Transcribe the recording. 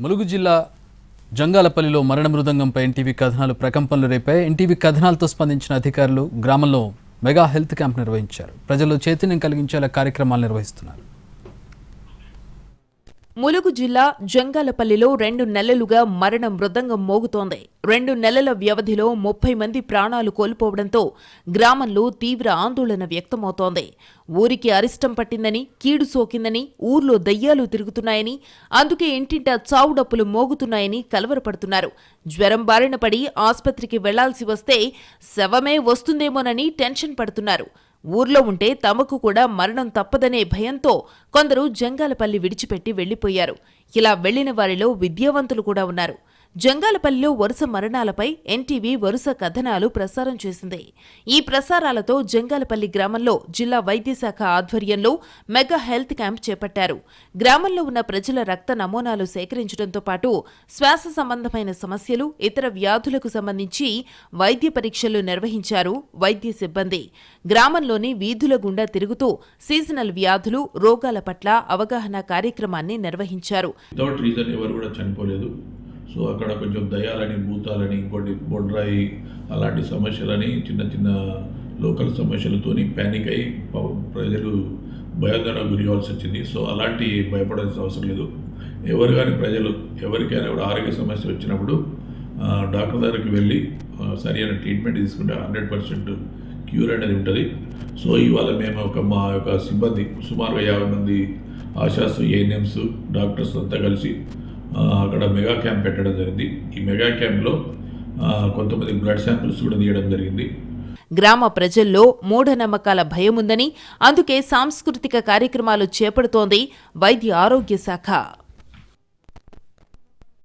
ములుగు జిల్లా జంగాలపల్లిలో మరణ మృదంగంపై ఎన్టీవీ కథనాలు ప్రకంపనలు రేపాయి. ఎన్టీవీ కథనాలతో స్పందించిన అధికారులు గ్రామంలో మెగా హెల్త్ క్యాంప్ నిర్వహించారు. ప్రజల్లో చైతన్యం కలిగించేలా కార్యక్రమాలు నిర్వహిస్తున్నారు. ములుగు జిల్లా జంగాలపల్లిలో రెండు నెలలుగా మరణ మృదంగం మోగుతోంది. రెండు నెలల వ్యవధిలో ముప్పై మంది ప్రాణాలు కోల్పోవడంతో గ్రామంలో తీవ్ర ఆందోళన వ్యక్తమవుతోంది. ఊరికి అరిష్టం పట్టిందని కీడు సోకిందని ఊర్లో దయ్యాలు తిరుగుతున్నాయని అందుకే ఇంటింటా చావు డప్పులు మోగుతున్నాయని కలవరపడుతున్నారు. జ్వరం బారిన పడి ఆసుపత్రికి వెళ్ళాల్సి వస్తే శవమే వస్తుందేమోనని టెన్షన్ పడుతున్నారు. ఊర్లో ఉంటే తమకు కూడా మరణం తప్పదనే భయంతో కొందరు జంగాలపల్లి విడిచిపెట్టి వెళ్ళిపోయారు ఇలా వెళ్ళిన వారిలో విద్యావంతులు కూడా ఉన్నారు. జంగాలపల్లిలో వరుస మరణాలపై ఎన్టీవీ వరుస కథనాలు ప్రసారం చేసింది. ఈ ప్రసారాలతో జంగాలపల్లి గ్రామంలో జిల్లా వైద్యశాఖ ఆధ్వర్యంలో మెగా హెల్త్ క్యాంప్ చేపట్టారు. గ్రామంలో ఉన్న ప్రజల రక్త నమూనాలు సేకరించడంతో పాటు శ్వాస సంబంధమైన సమస్యలు ఇతర వ్యాధులకు సంబంధించి వైద్య పరీక్షలు నిర్వహించారు వైద్య సిబ్బంది. గ్రామంలోని వీధుల గుండా తిరుగుతూ సీజనల్ వ్యాధులు రోగాల పట్ల అవగాహన కార్యక్రమాన్ని నిర్వహించారు. సో అక్కడ కొంచెం దయాలని భూతాలని ఇంకోటి బొడ్రాయి అలాంటి సమస్యలని చిన్న చిన్న లోకల్ సమస్యలతోని ప్యానిక్ అయి ప్రజలు భయోదన గురివ్వాల్సి వచ్చింది. సో అలాంటి భయపడాల్సిన అవసరం లేదు. ఎవరు కానీ ప్రజలు ఎవరికైనా కూడా ఆరోగ్య సమస్య వచ్చినప్పుడు డాక్టర్ దగ్గరికి వెళ్ళి సరైన ట్రీట్మెంట్ తీసుకుంటే హండ్రెడ్ పర్సెంట్ క్యూర్ అనేది ఉంటుంది. సో ఇవాళ మేము ఒక మా యొక్క సిబ్బంది సుమారుగా యాభై మంది ఆశాస్ ఏఎన్ఎంస్ డాక్టర్స్ అంతా కలిసి అక్కడ మెగా క్యాంప్ పెట్టడం జరిగింది. ఈ మెగా క్యాంప్లో కొంతమంది బ్లడ్ శాంపిల్స్ కూడా తీయడం జరిగింది. గ్రామ ప్రజల్లో మూఢనమ్మకాల భయముందని అందుకే సాంస్కృతిక కార్యక్రమాలు చేపడుతోంది వైద్య ఆరోగ్య శాఖ.